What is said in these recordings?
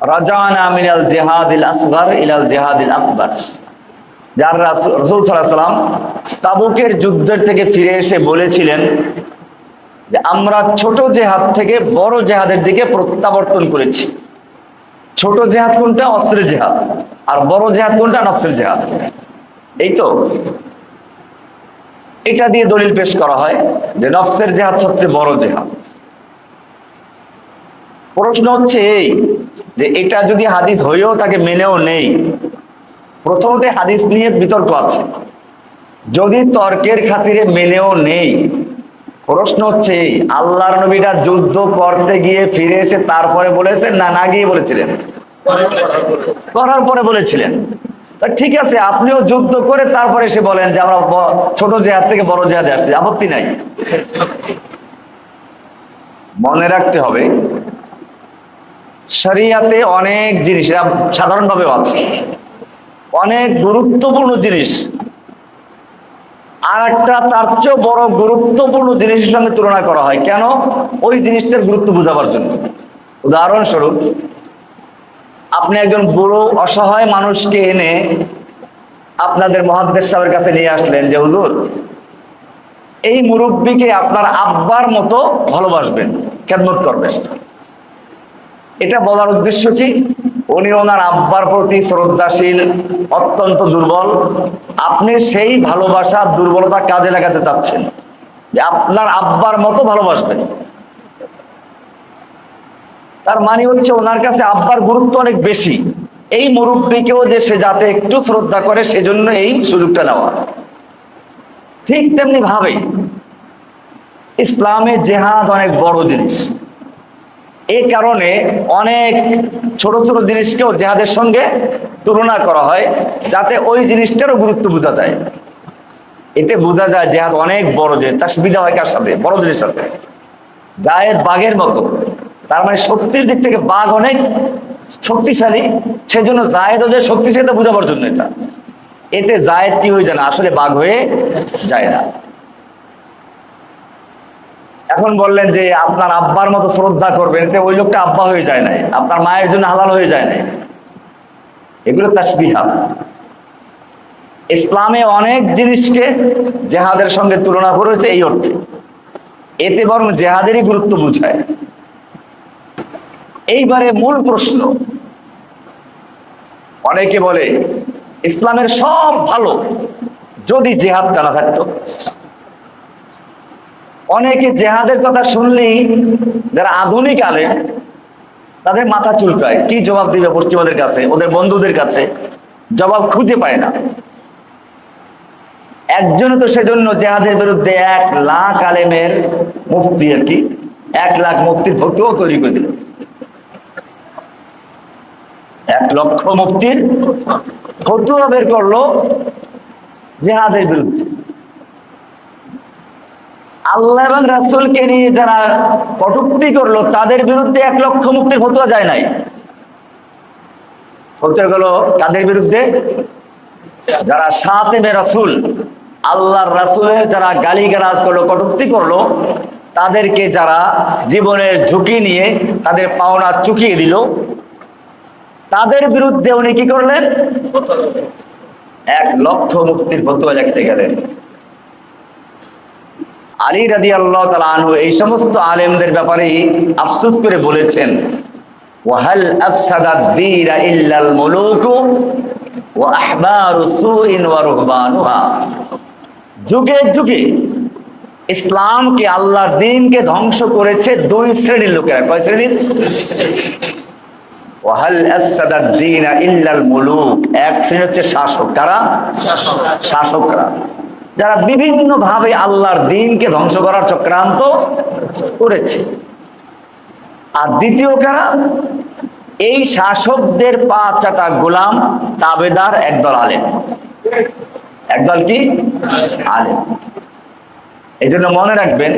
রাজানা মিনাল জেহাদিল আসগর ইলাল জেহাদিল আকবর। যার রাসূল তাবুকের যুদ্ধের থেকে ফিরে এসে বলেছিলেন যে, আমরা ছোট জেহাদ থেকে বড় জেহাদের দিকে প্রত্যাবর্তন করেছি। ছোট জেহাদ কোনটা? অস্ত্রের জেহাদ। আর বড় জেহাদ কোনটা? নফসের জেহাদ। এই তো এটা দিয়ে দলিল পেশ করা হয় যে, নফসের জেহাদ সবচেয়ে বড় জেহাদ। প্রশ্ন হচ্ছে এই যে এটা যদি হাদিস হয়েও তাকে মেনেও নেই, প্রথমত হাদিস নিয়ে বিতর্ক আছে। যদি তর্কের খাতিরে মেনেও নেই, প্রশ্ন হচ্ছে, আল্লাহর নবীরা যুদ্ধ করতে গিয়ে ফিরে এসে তারপরে বলেছেন না না গিয়ে বলেছিলেন? করার পরে বলেছিলেন। তা ঠিক আছে, আপনিও যুদ্ধ করে তারপরে এসে বলেন যে আমরা ছোট জেহাদ থেকে বড় জেহাদে আসছি, আপত্তি নাই। মনে রাখতে হবে শরিয়াতে অনেক জিনিস এরা সাধারণভাবেও আছে। অনেক গুরুত্বপূর্ণ জিনিস। আর একটা তার চেয়েও বড় গুরুত্বপূর্ণ জিনিসের সঙ্গে তুলনা করা হয়। কেন? ওই জিনিসটার গুরুত্ব বোঝাবার জন্য। উদাহরণস্বরূপ, আপনি একজন বুড়ো, অসহায় মানুষকে এনে আপনাদের মহাদ্দেশ সাহেবের কাছে নিয়ে আসলেন যে, হুজুর, এই মুরব্বীকে আপনার আব্বার মতো ভালোবাসবেন, খেদমত করবেন। এটা বলার উদ্দেশ্য কি? উনি ওনার আব্বার প্রতি শ্রদ্ধাশীল, অত্যন্ত দুর্বল। আপনি সেই ভালোবাসা, দুর্বলতা কাজে লাগাতে চাচ্ছেন। যে আপনার আব্বার মতো ভালোবাসবেন। তার মানে হচ্ছে ওনার কাছে আব্বার গুরুত্ব অনেক বেশি। এই মুরব্বীকেও যে সে যাতে একটু শ্রদ্ধা করে, সেজন্য এই সুযোগটা নেওয়া। ঠিক তেমনি ভাবে ইসলামে জেহাদ অনেক বড় জিনিস। এই কারণে অনেক ছোট ছোট জিনিসকেও জেহাদের সঙ্গে তুলনা করা হয়, যাতে ওই জিনিসটারও গুরুত্ব বোঝা যায়। এতে বোঝা যায় জেহাদ অনেক বড় যে তার সুবিধা হয় কার সাথে? বড়দের সাথে। জায়েদ বাঘের মতো। তার মানে শক্তির দিক থেকে বাঘ অনেক শক্তিশালী, সেজন্য জায়েদ ওদের শক্তিশালী বোঝাবার জন্য এটা। এতে জায়েদ কি হয়ে যায় না, আসলে বাঘ হয়ে যায় না। এখন বললেন যে আপনার আব্বার মতো শ্রদ্ধা করবেন, এতে ওই লোকটা আব্বা হয়ে যায় নাই, আপনার মায়ের জন্য হালাল হয়ে যায় নাই। এগুলো তাসবিহা। ইসলামে অনেক জিনিসকে জেহাদের সঙ্গে তুলনা করেছে এই অর্থে। এতে বরং জেহাদেরই গুরুত্ব বুঝায়। এইবারে মূল প্রশ্ন, অনেকে বলে, ইসলামের সব ভালো যদি জেহাদ জানা থাকতো। অনেকে জেহাদের কথা শুনলেই যারা আধুনিক আলেম, তাদের মাথা চুলকায়। কি জবাব দিবে পশ্চিমাদের কাছে, ওদের বন্ধুদের কাছে? জবাব খুঁজে পায় না। একজন তো সেজন্য জেহাদের বিরুদ্ধে এক লাখ আলেমের মুক্তি আর কি, এক লাখ মুক্তির ফটোও তৈরি করে দিল। এক লক্ষ মুফতির ফটোয়া বের করল জেহাদের বিরুদ্ধে। আল্লাহ এবং রাসূলকে নিয়ে যারা কটুক্তি করল, তাদের বিরুদ্ধে এক লক্ষ মুক্তির ফতুয়া যায় নাই। ফতুয়া গেল কাদের বিরুদ্ধে যারা সাতেমে রাসূল, আল্লাহর রাসূলের যারা গালিগালাজ করল, কটুক্তি করল, তাদেরকে যারা জীবনের ঝুঁকি নিয়ে তাদের পাওনা চুকিয়ে দিল, তাদের বিরুদ্ধে উনি কি করলেন? এক লক্ষ মুক্তির ফতুয়া লিখতে গেলেন। আলী রাদি আল্লাহ তালা আনহু এই সমস্ত আলেমদের ব্যাপারে আফসোস করে বলেছেন, ওয়াহাল আফসাদাদ দীরা ইল্লাল মুলুকু ওয়া আহবারু সুইন ওয়া রুহবানুহা। যুগে যুগে ইসলামকে, আল্লাহর দিনকে ধ্বংস করেছে দুই শ্রেণির লোকেরা। কয় শ্রেণির? ওয়াহাল আফসাদাদ দীনা ইল্লাল মুলুক। এক শ্রেণি হচ্ছে শাসক। কারা? শাসকরা। যারা বিভিন্ন ভাবে আল্লাহর দিনকে ধ্বংস করার চক্রান্ত করেছে। আর দ্বিতীয় কারা? এই শাসকদের পা চাটা গোলাম, তাবেদার, একদল আলেম। একদল কি? আলেম। এই জন্য মনে রাখবেন,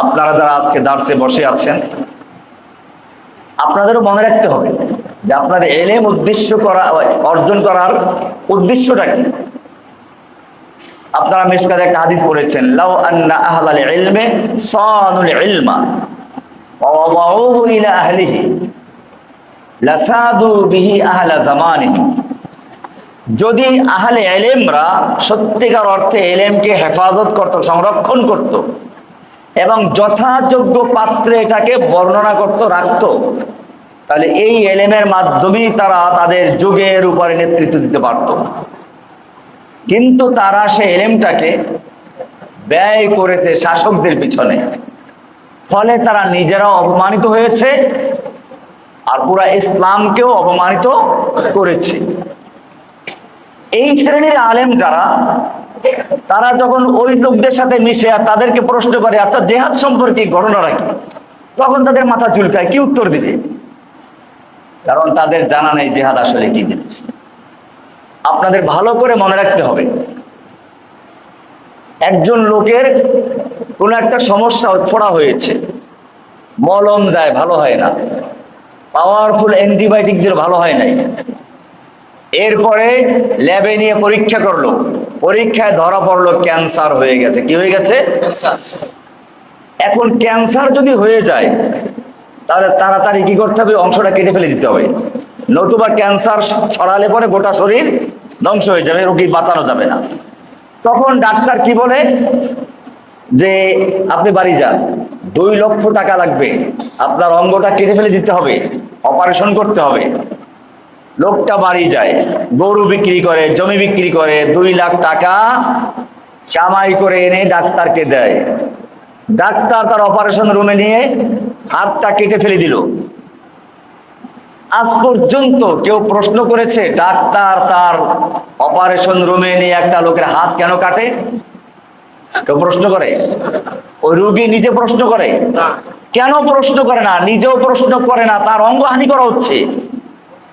আপনারা যারা আজকে দার্সে বসে আছেন, আপনাদেরও মনে রাখতে হবে যে আপনার এলেম উদ্দেশ্য করা, অর্জন করার উদ্দেশ্যটা কি? আপনারা মিশকাতে একটা হাদিস পড়েছেন, লাউ আন্না আহলাল ইলমে সানুল ইলমা ওয়া ওয়াদাউহু ইলা আহলিহি, লাসাদু বিহি আহলা জামানিহিম যদি আহলে এলেমরা সত্যিকার অর্থে এলেমকে হেফাজত করত, সংরক্ষণ করত, এবং যথাযোগ্য পাত্রে এটাকে বর্ণনা করত, রাখত, তাহলে এই এলেমের মাধ্যমেই তারা তাদের যুগের উপরে নেতৃত্ব দিতে পারত। কিন্তু তারা সে এলেমটাকে ব্যয় করেছে শাসকদের পিছনে। ফলে তারা নিজেরাও অপমানিত হয়েছে আর পুরা ইসলামকেও অপমানিত করেছে। এই শ্রেণির আলেম যারা, তারা যখন ওই লোকদের সাথে মিশে আর তাদেরকে প্রশ্ন করে আচ্ছা জেহাদ সম্পর্কে ঘটনাটা কি? তখন তাদের মাথা চুলকায়, কি উত্তর দিবে? কারণ তাদের জানা নেই জেহাদ আসলে কি জিনিস। আপনাদের ভালো করে মনে রাখতে হবে। একজন লোকের কোনো একটা সমস্যা পড়া হয়েছে, মলম দেয়, ভালো হয় না। পাওয়ারফুল অ্যান্টিবায়োটিক দিয়ে ভালো হয় নাই। এরপরে ল্যাবে নিয়ে পরীক্ষা করল। পরীক্ষায় ধরা পড়ল ক্যান্সার হয়ে গেছে। কি হয়ে গেছে? এখন ক্যান্সার যদি হয়ে যায়, তাহলে তাড়াতাড়ি কি করতে হবে? অংশটা কেটে ফেলে দিতে হবে। নতুবা ক্যান্সার ছড়ালে পরে গোটা শরীর ধ্বংস হয়ে যাবে রোগী বাঁচানো যাবে না। তখন ডাক্তার কি বলে? যে, আপনি বাড়ি যান। দুই লক্ষ টাকা লাগবে। আপনার অঙ্গটা কেটে ফেলে দিতে হবে। অপারেশন করতে হবে। লোকটা বাড়ি যায়, গরু বিক্রি করে, জমি বিক্রি করে, দুই লাখ টাকা কামাই করে এনে ডাক্তারকে দেয়। ডাক্তার তার অপারেশন রুমে নিয়ে হাতটা কেটে ফেলে দিল। আজ পর্যন্ত কেউ প্রশ্ন করেছে ডাক্তার তার অপারেশন রুমে নিয়ে একটা লোকের হাত কেন কাটে? কেউ প্রশ্ন করে? ওই রুগী নিজে প্রশ্ন করে? কেন প্রশ্ন করে না? নিজেও প্রশ্ন করে না তার অঙ্গহানি করা হচ্ছে।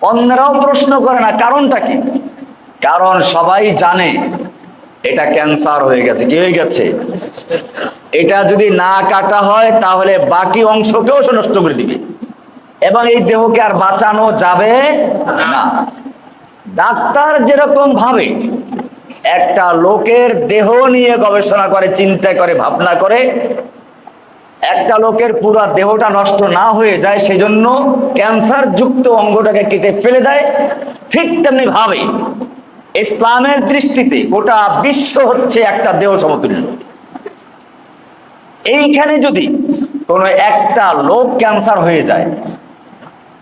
অন্যরাও প্রশ্ন করে না কারণটা কি? কারণ সবাই জানে এটা ক্যান্সার হয়ে গেছে কি হয়ে গেছে? এটা যদি না কাটা হয় তাহলে বাকি অংশকেও সে নষ্ট করে দিবে। এবং এই দেহকে আর বাঁচানো যাবে না। ডাক্তার যেরকম ভাবে একটা লোকের দেহ নিয়ে গবেষণা করে, চিন্তা করে, ভাবনা করে, একটা লোকের পুরা দেহটা নষ্ট না হয়ে যায়, সেজন্য ক্যান্সার যুক্ত অঙ্গটাকে কেটে ফেলে দেয়। ঠিক তেমনি ভাবে ইসলামের দৃষ্টিতে গোটা বিশ্ব হচ্ছে একটা দেহ সমতুল্য। এইখানে যদি কোনো একটা লোক ক্যান্সার হয়ে যায়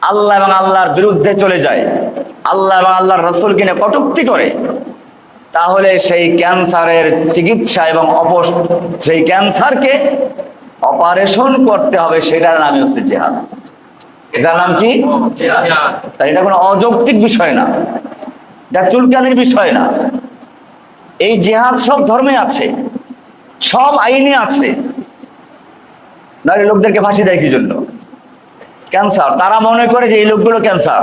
আল্লাহ এবং আল্লাহর বিরুদ্ধে চলে যায়। আল্লাহ এবং আল্লাহর রসুল কিনে কটুক্তি করে। তাহলে সেই ক্যান্সারের চিকিৎসা এবং অপস সেই ক্যান্সারকে অপারেশন করতে হবে, সেটার নামই হচ্ছে জেহাদ। এটার নাম কি? তাই এটা কোনো অযৌক্তিক বিষয় না। এটা চুলকানির বিষয় না। এই জেহাদ সব ধর্মে আছে। সব আইনে আছে। নারী লোকদেরকে ফাঁসি দেয় কি জন্য? ক্যান্সার তারা মনে করে যে এই লোকগুলো ক্যান্সার।